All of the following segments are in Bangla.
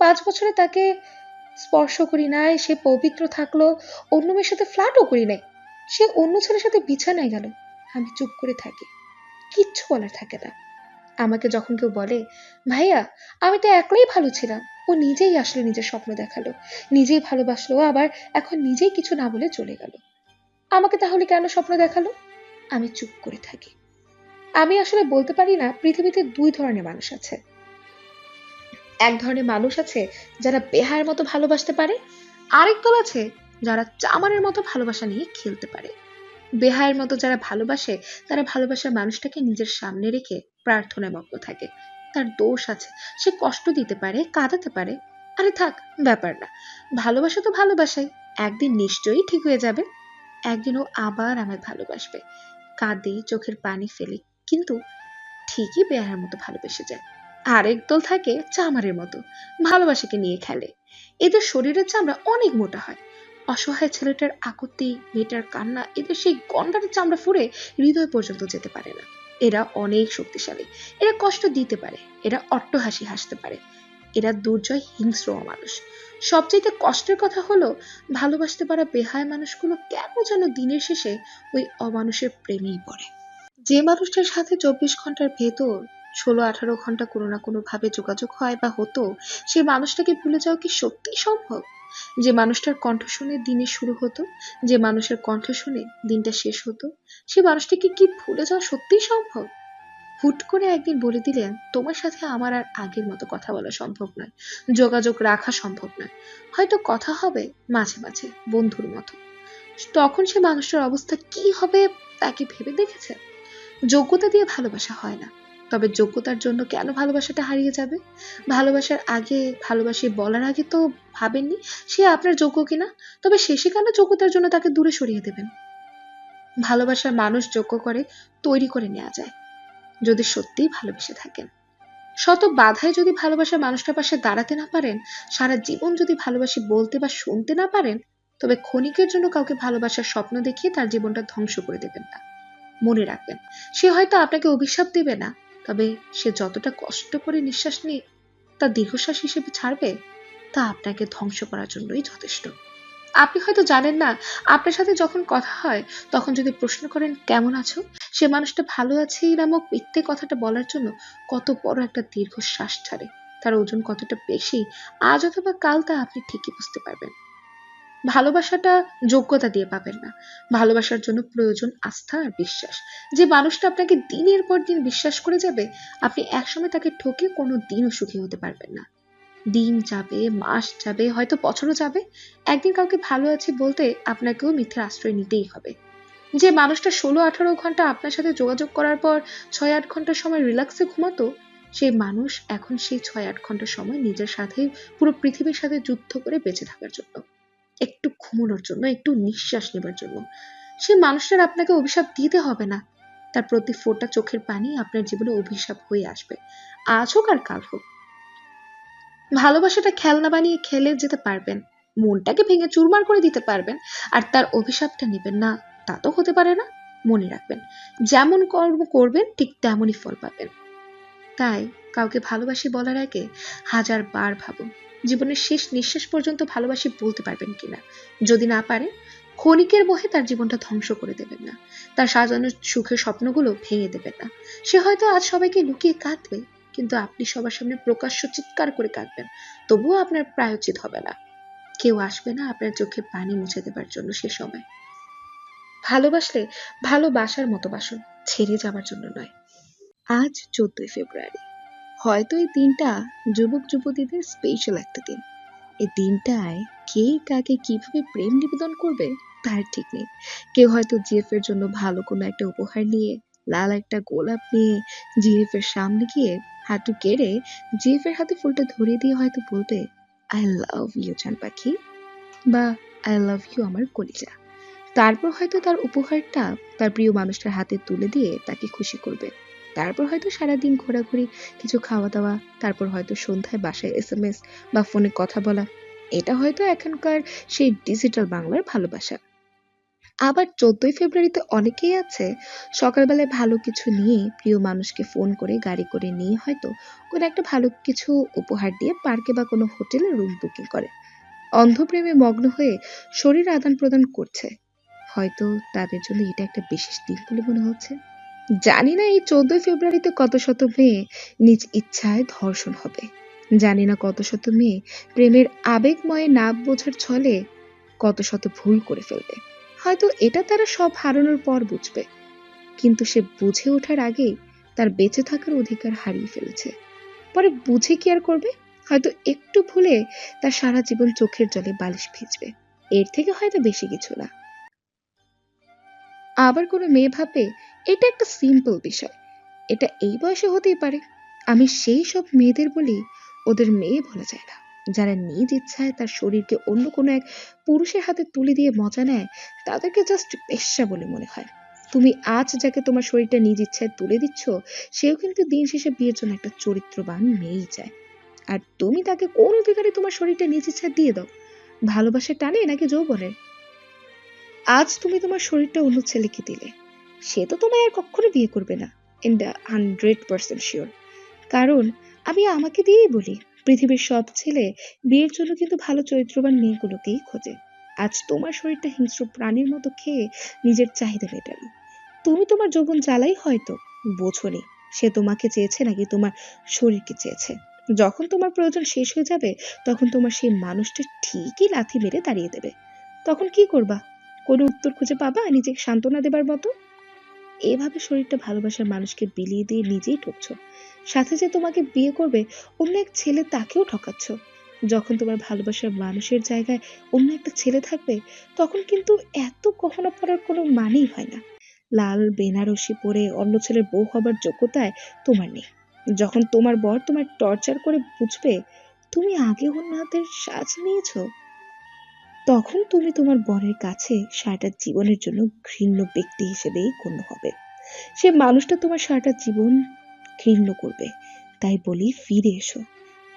পাঁচ বছরে তাকে স্পর্শ করি নাই, সে পবিত্র থাকল, অন্য মেয়ের সাথে ফ্ল্যাটও করি নাই। সে অন্য ছেলের সাথে বিছানায় গেল। আমি চুপ করে থাকি। কিচ্ছু বলার থাকে না। আমাকে যখন কেউ বলে, ভাইয়া, আমি তো একলাই ভালো ছিলাম। ও নিজেই আসলে নিজের স্বপ্ন দেখাল। নিজেই ভালোবাসলো, আবার এখন নিজেই কিছু না বলে চলে গেল। আমাকে তাহলে কেন স্বপ্ন দেখাল? আমি চুপ করে থাকি। আমি আসলে বলতে পারি না, পৃথিবীতে দুই ধরনের মানুষ আছে। এক ধরনের মানুষ আছে যারা বেহার মতো ভালোবাসতে পারে, আরেক দল আছে যারা চামারের মতো ভালোবাসা নিয়ে খেলতে পারে। বেহায়ের মতো যারা ভালোবাসে, তারা ভালোবাসার মানুষটাকে নিজের সামনে রেখে প্রার্থনায় মগ্ন থাকে। তার দোষ আছে, সে কষ্ট দিতে পারে, কাঁদাতে পারে। আরে থাক, ব্যাপার না। ভালোবাসা তো ভালোবাসাই। একদিন নিশ্চয়ই ঠিক হয়ে যাবে। একদিন ও আবার আমায় ভালোবাসবে। কাঁদে, চোখের পানি ফেলে, কিন্তু ঠিকই বেহার মতো ভালোবেসে যায়। আরেক দল থাকে চামারের মতো, ভালোবাসাকে নিয়ে খেলে। এদের শরীরের চামড়া অনেক মোটা হয়। অসহায় ছেলেটার আকুতি মেয়েটার কান্না, এদের সেই গন্ডারের চামড়া ফুরে হৃদয় পর্যন্ত যেতে পারে না। এরা অনেক শক্তিশালী। এরা কষ্ট দিতে পারে। এরা অট্টহাসি হাসতে পারে। এরা দুর্জয়, হিংস্র মানুষ সবচেয়ে কষ্টের কথা হলো, ভালোবাসতে পারা বেহায় মানুষগুলো কেন যেন দিনের শেষে ওই অমানুষের প্রেমেই পড়ে? যে মানুষটার সাথে চব্বিশ ঘণ্টার ভেতর ষোলো আঠারো ঘণ্টা কোনো না কোনো ভাবে যোগাযোগ হয় বা হতো সেই মানুষটাকে ভুলে যাওয়া কি সত্যি সম্ভব? যে মানুষটার কণ্ঠ শুনে দিনের শুরু হতো, যে মানুষের কণ্ঠ শুনে দিনটা শেষ হতো, সে মানুষটাকে কি ভুলে যাওয়া সত্যিই সম্ভব? হুট করে একদিন বলে দিলেন, তোমার সাথে আমার আর আগের মতো কথা বলা সম্ভব নয়, যোগাযোগ রাখা সম্ভব নয়। হয়তো কথা হবে মাঝে মাঝে, বন্ধুর মতো। তখন সে মানুষটার অবস্থা কি হবে তাকে ভেবে দেখেছে? যোগ্যতা দিয়ে ভালোবাসা হয় না। তবে যোগ্যতার জন্য কেন ভালোবাসাটা হারিয়ে যাবে? ভালোবাসার আগে ভালোবাসি বলার আগে তো ভাবেননি, সে আপনার যোগ্য কিনা? তবে শেষে কেন যোগ্যতার জন্য তাকে দূরে সরিয়ে দেবেন? ভালোবাসার মানুষ যোগ্য করে তৈরি করে নেওয়া যায়, যদি সত্যিই ভালোবেসে থাকেন। শত বাধায় যদি ভালোবাসার মানুষটার পাশে দাঁড়াতে না পারেন, সারা জীবন যদি ভালোবাসি বলতে বা শুনতে না পারেন, তবে ক্ষণিকের জন্য কাউকে ভালোবাসার স্বপ্ন দেখিয়ে তার জীবনটা ধ্বংস করে দেবেন না। মনে রাখবেন, সে হয়তো আপনাকে অভিশাপ দেবে না তবে সে যতটা কষ্ট করে নিঃশ্বাস নিয়ে তা দীর্ঘশ্বাস হিসেবে ছাড়বে, তা আপনাকে ধ্বংস করার জন্যই যথেষ্ট। আপনি হয়তো জানেন না, আপনার সাথে যখন কথা হয়, তখন যদি প্রশ্ন করেন, কেমন আছো? সে মানুষটা ভালো আছে নামক মিথ্যে কথাটা বলার জন্য কত বড় একটা দীর্ঘশ্বাস ছাড়ে। তার ওজন কতটা বেশি, আজ অথবা কাল তা আপনি ঠিকই বুঝতে পারবেন। ভালোবাসাটা যোগ্যতা দিয়ে পাবেন না। ভালোবাসার জন্য প্রয়োজন আস্থা আর বিশ্বাস। যে মানুষটা আপনাকে দিনের পর দিন বিশ্বাস করে যাবে, আপনি একসময় তাকে ঠকে কোনো দিনও সুখী হতে পারবেন না। দিন যাবে, মাস যাবে, হয়তো বছরও যাবে। একদিন কাউকে ভালো আছি বলতে আপনাকেও মিথ্যে আশ্রয় নিতেই হবে। যে মানুষটা ষোলো আঠারো ঘণ্টা আপনার সাথে যোগাযোগ করার পর ছয় আট ঘণ্টার সময় রিল্যাক্সে ঘুমাতো সেই মানুষ এখন সেই ছয় আট ঘণ্টার সময় নিজের সাথে পুরো পৃথিবীর সাথে যুদ্ধ করে বেঁচে থাকার জন্য। একটু ঘুমানোর জন্য, একটু নিঃশ্বাস নেবার জন্য। সেই মানুষটার আপনাকে অভিশাপ দিতে হবে না। তার প্রতি ফোটা চোখের পানি আপনার জীবনে অভিশাপ হয়ে আসবে। আজ হোক আর কাল হোক। ভালোবাসাটা খেলনা বানিয়ে খেলে যেতে পারবেন। মনটাকে ভেঙে চুরমার করে দিতে পারবেন। আর তার অভিশাপটা নেবেন না, তা তো হতে পারে না। মনে রাখবেন, যেমন কর্ম করবেন, ঠিক তেমনই ফল পাবেন। তাই কাউকে ভালোবাসি বলার আগে হাজার বার ভাবুন। জীবনের শেষ নিঃশ্বাস পর্যন্ত ভালোবাসি বলতে পারবেন কিনা? যদি না পারে, ক্ষণিকের মোহে তার জীবনটা ধ্বংস করে দেবেন না। তার সাজানো সুখের স্বপ্নগুলো ভেঙে দেবেন না। সে হয়তো আজ সবাইকে লুকিয়ে কাঁদবে, কিন্তু আপনি সবার সামনে প্রকাশ্য চিৎকার করে কাঁদবেন। তবুও আপনার প্রায়োচিত হবে না। কেউ আসবে না আপনার চোখে পানি মুছে দেবার জন্য সে সময়। ভালোবাসলে ভালোবাসার মতো বাসন ছেড়ে যাবার জন্য নয়। আজ চোদ্দই ফেব্রুয়ারি। হয়তো এই দিনটা যুবক যুবতীদের স্পেশাল একটা দিন। এই দিনটায় কে কাকে কীভাবে প্রেম নিবেদন করবে তার ঠিক নেই। কেউ হয়তো জিএফ এর জন্য ভালো কোনো একটা উপহার নিয়ে, লাল একটা গোলাপ নিয়ে জিএফ এর সামনে গিয়ে হাঁটু কেড়ে জিএফ এর হাতে ফুলটা ধরিয়ে দিয়ে হয়তো বলবে আই লাভ ইউ চান পাখি বা আই লাভ ইউ আমার কলিজা তারপর হয়তো তার উপহারটা তার প্রিয় মানুষটার হাতে তুলে দিয়ে তাকে খুশি করবে। তারপর হয়তো সারাদিন ঘোরাঘুরি, কিছু খাওয়া দাওয়া তারপর হয়তো সন্ধ্যায় বাসায় এস এম এস বা ফোনে কথা বলা। এটা হয়তো এখনকার সেই ডিজিটাল বাংলার ভালোবাসা। আবার চোদ্দই ফেব্রুয়ারিতে অনেকেই আছে, সকালবেলায় ভালো কিছু নিয়ে প্রিয় মানুষকে ফোন করে, গাড়ি করে নিয়ে হয়তো কোনো একটা ভালো কিছু উপহার দিয়ে পার্কে বা কোনো হোটেলে রুম বুকিং করে। অন্ধপ্রেমে মগ্ন হয়ে শরীর আদান প্রদান করছে। হয়তো তাদের জন্য এটা একটা বিশেষ দিন বলে মনে হচ্ছে। জানি না এই চোদ্দই ফেব্রুয়ারিতে কত শত মেয়ে নিজ ইচ্ছায় ধর্ষণ হবে। জানি না কত শত মেয়ে প্রেমের আবেগময়ে না বোঝার ছলে কত শত ভুল করে ফেলবে। হয়তো এটা তারা সব হারানোর পর বুঝবে। কিন্তু সে বুঝে ওঠার আগেই তার বেঁচে থাকার অধিকার হারিয়ে ফেলেছে। পরে বুঝে কি আর করবে? হয়তো একটু ভুলে তার সারা জীবন চোখের জলে বালিশ ভিজবে। এর থেকে হয়তো বেশি কিছু না। আবার কোনো মেয়ে ভাবে এটা একটা সিম্পল বিষয়। এটা এই বয়সে হতেই পারে। আমি সেই সব মেয়েদের বলি, ওদের মেয়ে বলা যায় না। যারা নিজ ইচ্ছায় তার শরীরকে অন্য কোনো এক পুরুষের হাতে তুলে দিয়ে মজা নেয়, তাদেরকে জাস্ট পেশা বলে মনে হয়। তুমি আজ যাকে তোমার শরীরটা নিজ ইচ্ছায় তুলে দিচ্ছ, সেও কিন্তু দিন শেষে বিয়ের জন্য একটা চরিত্রবান মেয়েই চায়। আর তুমি তাকে কোন অধিকারে তোমার শরীরটা নিজ ইচ্ছায় দিয়ে দাও? ভালোবাসা টানে নাকি যৌবনের? আজ তুমি তোমার শরীরটা অন্য ছেলেকে দিলে। সে তো তোমায় আর কখনো বিয়ে করবে না in the hundred percent sure কারণ, আমি আমাকে দিয়েই বলি, পৃথিবীর সব ছেলে বিয়ের জন্য কিন্তু ভালো চরিত্রবান মেয়েগুলোকেই খোঁজে। আজ তোমার শরীরটা হিংস্র প্রাণীর মতো খেয়ে নিজের চাহিদা মেটালো। তুমি তোমার যৌবন জ্বালাই হয়তো, বোঝনি, সে তোমাকে চেয়েছে নাকি তোমার শরীরকে চেয়েছে। যখন তোমার প্রয়োজন শেষ হয়ে যাবে, তখন তোমার সেই মানুষটা ঠিকই লাথি মেরে দাঁড়িয়ে দেবে। তখন কি করবা? কোনো উত্তর খুঁজে পাবা নিজেকে সান্ত্বনা দেবার মতো? এভাবে শরীরটা ভালোবাসার মানুষকে বিলিয়ে দিয়ে নিজেই ঠকছ। সাথে যে তোমাকে বিয়ে করবে, অন্য এক ছেলে তাকেও ঠকাচ্ছ। যখন তোমার ভালোবাসার মানুষের জায়গায় অন্য একটা ছেলে থাকবে, তখন কিন্তু এত গহনা পড়ার কোনো মানেই হয় না। লাল বেনারসি পরে অন্য ছেলের বউ হবার যোগ্যতায় তোমার নেই। যখন তোমার বর তোমার টর্চার করে বুঝবে, তুমি আগে অন্য হাতের সাজ নিয়েছো। তখন তুমি তোমার বরের কাছে সারাটা জীবনের জন্য ঘৃণ্য ব্যক্তি হিসেবেই গণ্য হবে। সে মানুষটা তোমার সারাটা জীবন ঘৃণ্য করবে। তাই বলি ফিরে এসো।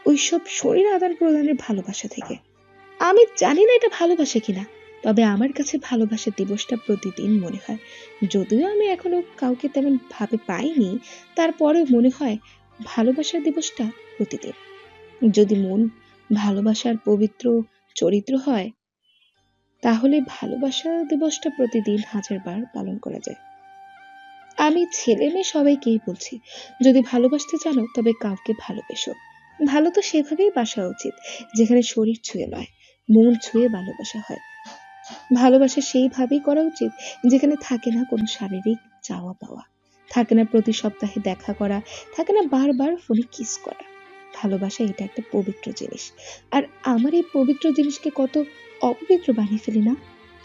ওইসব শরীর আদান প্রদানের ভালোবাসা থেকে। আমি জানি না এটা ভালোবাসা কিনা, তবে আমার কাছে ভালোবাসা দিবসটা প্রতিদিন মনে হয়। যদিও আমি এখনও কাউকে তেমন ভাবে পাইনি, তারপরেও মনে হয় ভালোবাসার দিবসটা প্রতিদিন। যদি মন ভালোবাসার পবিত্র চরিত্র হয় তাহলে ভালোবাসা দিবসটা প্রতিদিন হাজারবার পালন করা যায়। আমি ছেলে মেয়ে সবাইকেই বলছি, যদি ভালোবাসতে জানো, তবে কাউকে ভালোবেসো। ভালো তো সেভাবেই বাসা উচিত, যেখানে শরীর ছুঁয়ে নয়, মন ছুঁয়ে ভালোবাসা হয়। ভালোবাসা সেইভাবেই করা উচিত, যেখানে থাকে না কোনো শারীরিক চাওয়া পাওয়া থাকে না প্রতি সপ্তাহে দেখা করা, থাকে না বারবার ফোনে কিস করা। ভালোবাসা এটা একটা পবিত্র জিনিস। আর আমার এই পবিত্র জিনিসকে কত অপবিত্র বানিয়ে ফেলি না।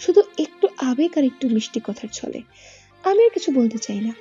শুধু একটু আবেগ আর একটু মিষ্টি কথার ছলে। আমি আর কিছু বলতে চাই না।